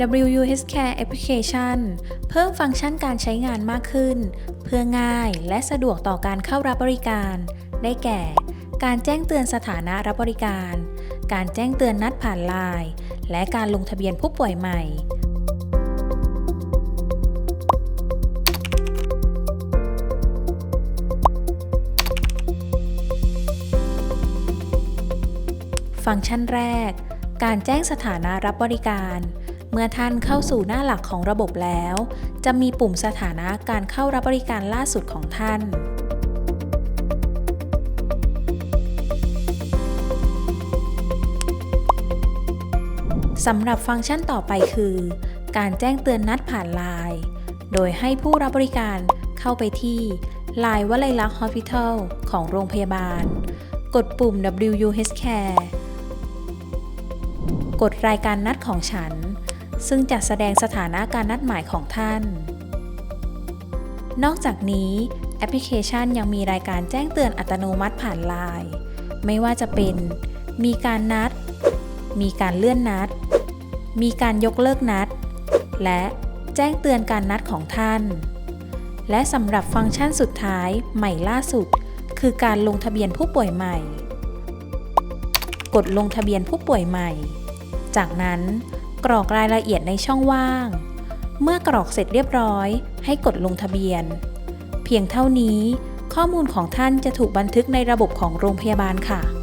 WUH Care Application เพิ่มฟังก์ชันการใช้งานมากขึ้น เพื่อง่ายและสะดวกต่อการเข้ารับบริการ ได้แก่ การแจ้งเตือนสถานะรับบริการ การแจ้งเตือนนัดผ่านไลน์และการลงทะเบียนผู้ป่วยใหม่ ฟังก์ชันแรก การแจ้งสถานะรับบริการ เมื่อท่านเข้าสู่หน้าหลักของระบบแล้ว จะมีปุ่มสถานะการเข้ารับบริการล่าสุดของท่าน สำหรับฟังก์ชันต่อไปคือ การแจ้งเตือนนัดผ่านไลน์ โดยให้ผู้รับบริการเข้าไปที่ Line วลัยลักษณ์ Hospital ของโรงพยาบาล กดปุ่ม WUH Care กดรายการนัดของฉัน ซึ่งจะแสดงสถานะการนัดหมายของท่าน นอกจากนี้แอปพลิเคชันยังมีรายการแจ้งเตือนอัตโนมัติผ่านไลน์ไม่ว่าจะเป็น มีการนัด มีการเลื่อนนัด มีการยกเลิกนัด และแจ้งเตือนการนัดของท่าน และสำหรับฟังก์ชันสุดท้ายใหม่ล่าสุด คือการลงทะเบียนผู้ป่วยใหม่ กดลงทะเบียนผู้ป่วยใหม่ จากนั้น กรอกรายละเอียดในช่องว่าง เมื่อกรอกเสร็จเรียบร้อย ให้กดลงทะเบียน เพียงเท่านี้ ข้อมูลของท่านจะถูกบันทึกในระบบของโรงพยาบาลค่ะ